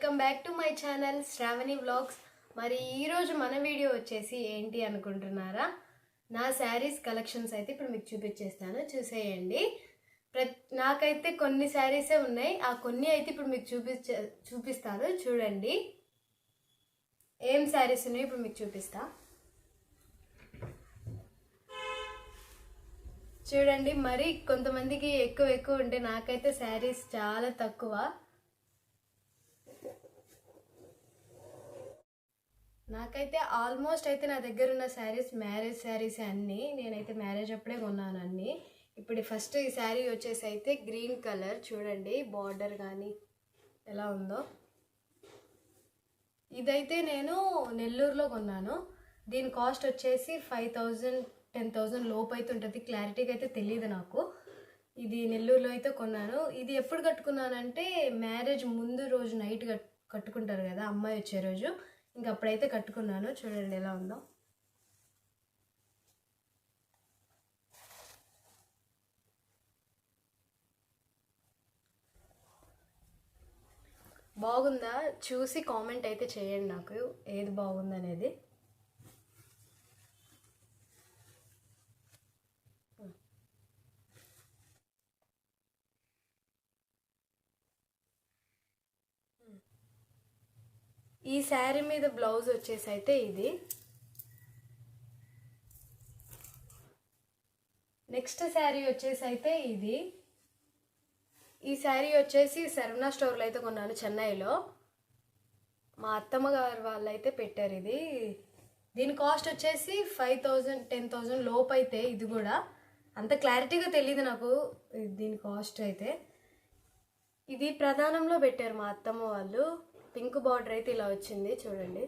Welcome back to my channel Shravani vlogs. మరి ఈరోజు మన వీడియో వచ్చేసి ఏంటి అనుకుంటున్నారా? నా శారీస్ కలెక్షన్స్ అయితే ఇప్పుడు మీకు చూపించేస్తాను. చూసేయండి. ప్రతి నాకైతే కొన్ని శారీసే ఉన్నాయి. ఆ కొన్ని అయితే ఇప్పుడు మీకు చూపించే చూపిస్తాను. చూడండి. ఏం శారీస్ ఉన్నాయి ఇప్పుడు మీకు చూపిస్తా. చూడండి. మరి కొంతమందికి ఎక్కువ ఎక్కువ ఉంటే నాకైతే శారీస్ చాలా తక్కువ. నాకైతే ఆల్మోస్ట్ అయితే నా దగ్గర ఉన్న శారీస్ మ్యారేజ్ శారీస్ అన్నీ నేనైతే మ్యారేజ్ అప్పుడే కొన్నాను అన్నీ. ఇప్పుడు ఫస్ట్ ఈ శారీ వచ్చేసి అయితే గ్రీన్ కలర్. చూడండి బార్డర్ కానీ ఎలా ఉందో. ఇదైతే నేను నెల్లూరులో కొన్నాను. దీని కాస్ట్ వచ్చేసి ఫైవ్ థౌజండ్ టెన్ థౌజండ్ లోపు అయితే ఉంటుంది. క్లారిటీగా అయితే తెలియదు నాకు. ఇది నెల్లూరులో అయితే కొన్నాను. ఇది ఎప్పుడు కట్టుకున్నానంటే మ్యారేజ్ ముందు రోజు నైట్ కట్ కట్టుకుంటారు కదా అమ్మాయి వచ్చే రోజు. ఇంక అప్పుడైతే కట్టుకున్నాను. చూడండి ఎలా ఉందో. బాగుందా? చూసి కామెంట్ అయితే చేయండి నాకు. ఏది బాగుందనేది. ఈ శారీ మీద బ్లౌజ్ వచ్చేసి అయితే ఇది. నెక్స్ట్ శారీ వచ్చేసి అయితే ఇది. ఈ శారీ వచ్చేసి శరవణ స్టోర్లో అయితే కొన్నాను చెన్నైలో. మా అత్తమ్మ గారు వాళ్ళు అయితే పెట్టారు ఇది. దీని కాస్ట్ వచ్చేసి ఫైవ్ థౌజండ్ టెన్ థౌజండ్ లోపు అయితే ఇది కూడా. అంత క్లారిటీగా తెలియదు నాకు దీని కాస్ట్ అయితే. ఇది ప్రధానంలో పెట్టారు మా అత్తమ్మ వాళ్ళు. పింక్ బార్డర్ అయితే ఇలా వచ్చింది చూడండి.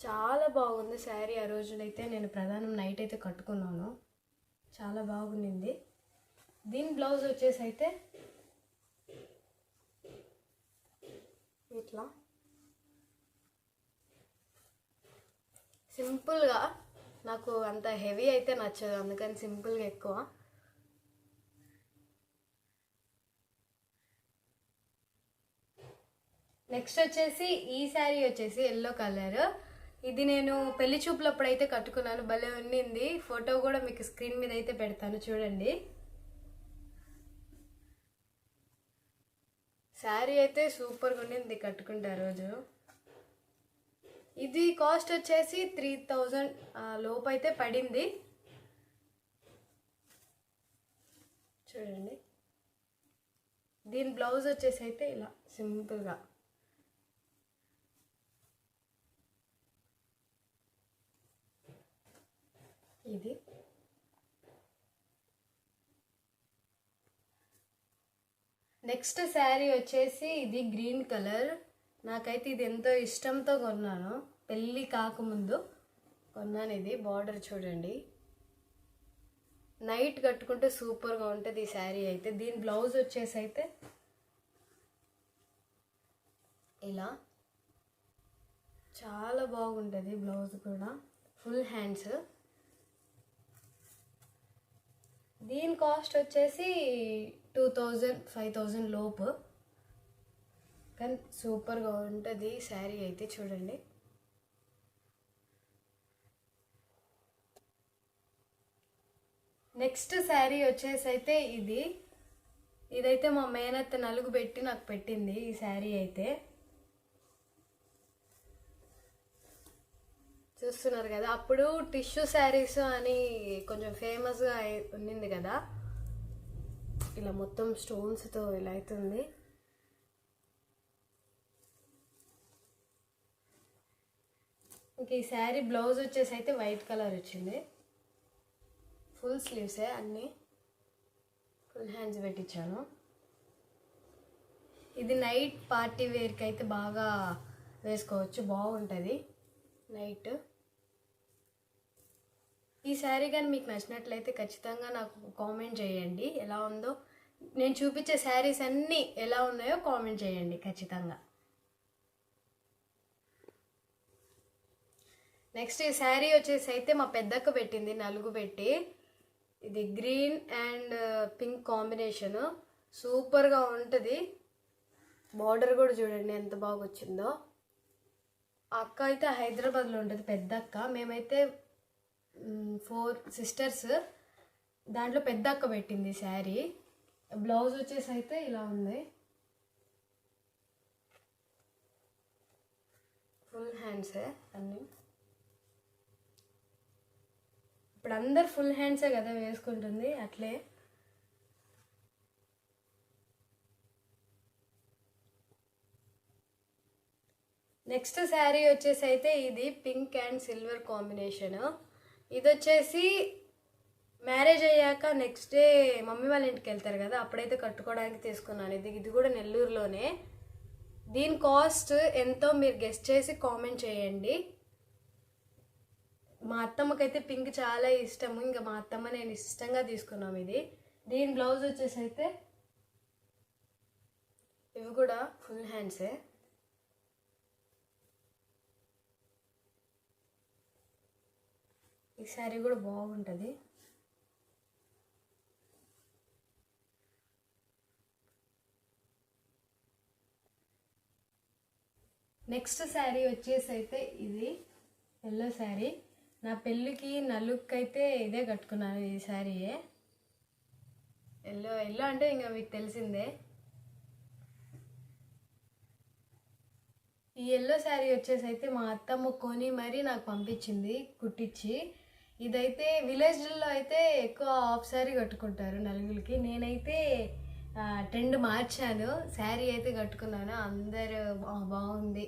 చాలా బాగుంది శారీ ఆ రోజునైతే నేను ప్రధానం నైట్ అయితే కట్టుకున్నాను. చాలా బాగుండింది. దీని బ్లౌజ్ వచ్చేసి అయితే ఇట్లా. సింపుల్గా నాకు అంత హెవీ అయితే నచ్చదు అందుకని సింపుల్గా ఎక్కువ. నెక్స్ట్ వచ్చేసి ఈ శారీ వచ్చేసి ఎల్లో కలర్. ఇది నేను పెళ్ళి చూపులప్పుడు అయితే కట్టుకున్నాను. భలే ఉండింది ఫోటో కూడా మీకు స్క్రీన్ మీద అయితే పెడతాను. చూడండి. శారీ అయితే సూపర్గా ఉండింది కట్టుకుంటే రోజు. ఇది కాస్ట్ వచ్చేసి త్రీ థౌజండ్ లోపు అయితే పడింది. చూడండి. దీని బ్లౌజ్ వచ్చేసి అయితే ఇలా సింపుల్గా. ఇది. నెక్స్ట్ శారీ వచ్చేసి ఇది గ్రీన్ కలర్ నాకైతే ఇది ఎంతో ఇష్టంతో కొన్నాను. పెళ్ళి కాకముందు కొన్నాను ఇది. బార్డర్ చూడండి. నైట్ కట్టుకుంటే సూపర్గా ఉంటుంది ఈ శారీ అయితే. దీని బ్లౌజ్ వచ్చేసి అయితే ఇలా. చాలా బాగుంటుంది బ్లౌజ్ కూడా. ఫుల్ హ్యాండ్స్ దీని కాస్ట్ వచ్చేసి టూ థౌజండ్ ఫైవ్ థౌజండ్ లోపు. కానీ సూపర్గా ఉంటుంది శారీ అయితే చూడండి. నెక్స్ట్ శారీ వచ్చేసి అయితే ఇది. ఇదైతే మా మేనత్త నలుగు పెట్టి నాకు పెట్టింది ఈ శారీ అయితే. చూస్తున్నారు కదా. అప్పుడు టిష్యూ శారీస్ అని కొంచెం ఫేమస్గా ఉండింది కదా. ఇలా మొత్తం స్టోన్స్తో ఇలా అవుతుంది ఇంక ఈ శారీ బ్లౌజ్ వచ్చేసి అయితే వైట్ కలర్ వచ్చింది. ఫుల్ స్లీవ్సే అన్నీ. ఫుల్ హ్యాండ్స్ పెట్టించాను ఇది నైట్ పార్టీ వేర్కి అయితే బాగా వేసుకోవచ్చు. బాగుంటుంది. నైట్. ఈ శారీ కానీ మీకు నచ్చినట్లయితే ఖచ్చితంగా నాకు కామెంట్ చేయండి. ఎలా ఉందో? నేను చూపించే శారీస్ అన్నీ ఎలా ఉన్నాయో కామెంట్ చేయండి ఖచ్చితంగా. నెక్స్ట్ ఈ శారీ వచ్చేసి అయితే మా పెద్దక్క పెట్టింది నలుగు పెట్టి. ఇది గ్రీన్ అండ్ పింక్ కాంబినేషన్. సూపర్గా ఉంటుంది. బార్డర్ కూడా చూడండి ఎంత బాగా వచ్చిందో. అక్క అయితే హైదరాబాద్లో ఉంటుంది పెద్ద అక్క మేమైతే ఫోర్ సిస్టర్స్. దాంట్లో పెద్ద అక్క పెట్టింది శారీ. బ్లౌజ్ వచ్చేసి అయితే ఇలా ఉంది. ఫుల్ హ్యాండ్సే అన్నీ. ఇప్పుడు అందరు ఫుల్ హ్యాండ్సే కదా వేసుకుంటుంది అట్లే. నెక్స్ట్ శారీ వచ్చేసి అయితే ఇది పింక్ అండ్ సిల్వర్ కాంబినేషన్. ఇది వచ్చేసి మ్యారేజ్ అయ్యాక నెక్స్ట్ డే మమ్మీ వాళ్ళ ఇంటికి వెళ్తారు కదా అప్పుడైతే కట్టుకోవడానికి తీసుకున్నాను. ఇది ఇది కూడా నెల్లూరులోనే. దీని కాస్ట్ ఎంతో మీరు గెస్ట్ చేసి కామెంట్ చేయండి. మా అత్తమ్మకైతే పింక్ చాలా ఇష్టము. ఇంకా మా అత్తమ్మ నేను ఇష్టంగా తీసుకున్నాం ఇది. దీని బ్లౌజ్ వచ్చేసి అయితే ఇవి కూడా ఫుల్ హ్యాండ్సే ఈ శారీ కూడా బాగుంటుంది. నెక్స్ట్ శారీ వచ్చేసి అయితే ఇది ఎల్లో శారీ. నా పెళ్ళికి నలుగుకి అయితే ఇదే కట్టుకున్నాను ఈ శారీయే. ఎల్లో ఎల్లో అంటే ఇంకా మీకు తెలిసిందే. ఈ ఎల్లో శారీ వచ్చేసి అయితే మా అత్తమ్మ కొని మరీ నాకు పంపించింది కుట్టించి. ఇదైతే విలేజ్లో అయితే ఎక్కువ హాఫ్ శారీ కట్టుకుంటారు నలుగురికి. నేనైతే ట్రెండ్ మార్చాను. శారీ అయితే కట్టుకున్నాను. అందరూ బాగుంది.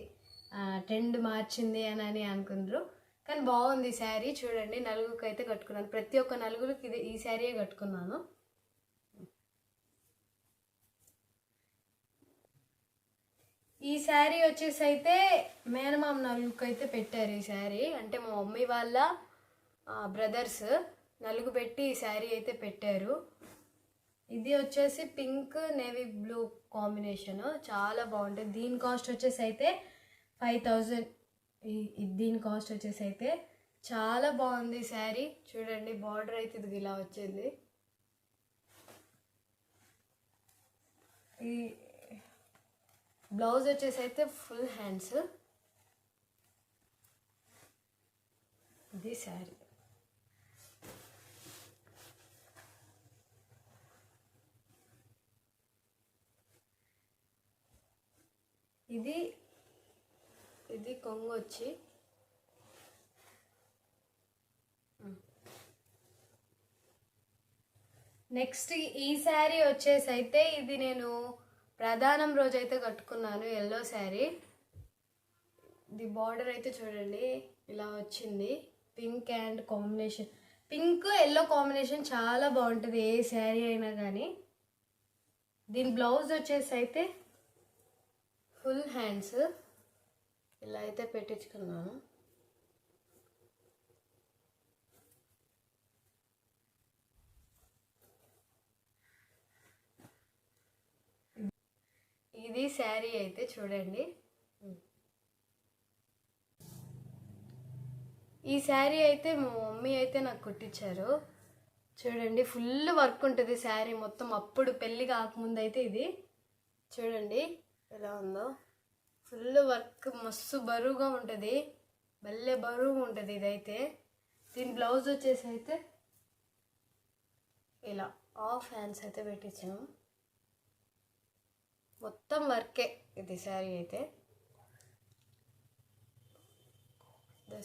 ట్రెండ్ మార్చింది అని అని అనుకుందరు కానీ బాగుంది శారీ చూడండి నలుగురికి అయితే కట్టుకున్నాను. ప్రతి ఒక్క నలుగురికి ఇది ఈ శారీయే కట్టుకున్నాను. ఈ శారీ వచ్చేసి అయితే మేనమామ నలుగురికి అయితే పెట్టారు ఈ శారీ అంటే మా మమ్మీ వాళ్ళ బ్రదర్స్ నలుగు పెట్టి ఈ శారీ అయితే పెట్టారు. ఇది వచ్చేసి పింక్ నేవీ బ్లూ కాంబినేషన్. చాలా బాగుంటుంది. దీని కాస్ట్ వచ్చేసి అయితే ఫైవ్ థౌజండ్. దీని కాస్ట్ వచ్చేసి అయితే చాలా బాగుంది శారీ. చూడండి బార్డర్ అయితే ఇది ఇలా వచ్చింది. ఈ బ్లౌజ్ వచ్చేసి అయితే ఫుల్ హ్యాండ్స్. ఇది శారీ. ఇది ఇది కొంగు వచ్చి. నెక్స్ట్ ఈ శారీ వచ్చేసి అయితే ఇది నేను ప్రధానం రోజైతే కట్టుకున్నాను ఎల్లో శారీ. ఇది బార్డర్ అయితే చూడండి ఇలా వచ్చింది. Pink and combination. Pink yellow combination చాలా బాగుంటుంది ఏ శారీ అయినా కానీ దీని బ్లౌజ్ వచ్చేసి అయితే ఫుల్ హ్యాండ్స్ ఇలా అయితే పెట్టించుకున్నాను. ఇది శారీ అయితే చూడండి. ఈ శారీ అయితే మా మమ్మీ అయితే నాకు కుట్టించారు. చూడండి ఫుల్ వర్క్ ఉంటుంది శారీ మొత్తం. అప్పుడు పెళ్ళి కాకముందు అయితే ఇది. చూడండి. ఎలా ఉందో. ఫుల్ వర్క్ మస్తు బరువుగా ఉంటుంది. భలే బరువు ఉంటుంది ఇదైతే. దీని బ్లౌజ్ వచ్చేసి అయితే ఇలా ఆఫ్ హ్యాండ్స్ అయితే పెట్టించాము మొత్తం వర్కే ఇది శారీ అయితే.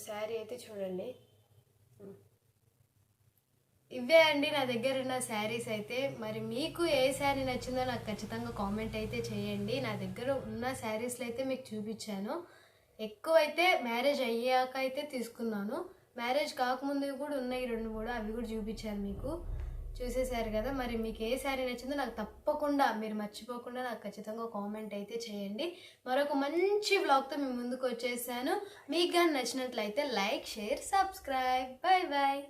శారీ అయితే చూడండి. ఇవే అండి నా దగ్గర ఉన్న శారీస్ అయితే. మరి మీకు ఏ శారీ నచ్చిందో నాకు ఖచ్చితంగా కామెంట్ అయితే చేయండి. నా దగ్గర ఉన్న శారీస్లో అయితే మీకు చూపించాను. ఎక్కువైతే మ్యారేజ్ అయ్యాక అయితే తీసుకున్నాను. మ్యారేజ్ కాకముందు కూడా ఉన్నాయి రెండు కూడా అవి కూడా చూపించాను మీకు. చూసేశారు కదా మరి మీకు ఏ శారీ నచ్చిందో నాకు తప్పకుండా మీరు మర్చిపోకుండా నాకు ఖచ్చితంగా కామెంట్ అయితే చేయండి. మరొక మంచి బ్లాగ్తో మీ ముందుకు వచ్చేసాను. మీకు కానీ నచ్చినట్లయితే like share subscribe. Bye bye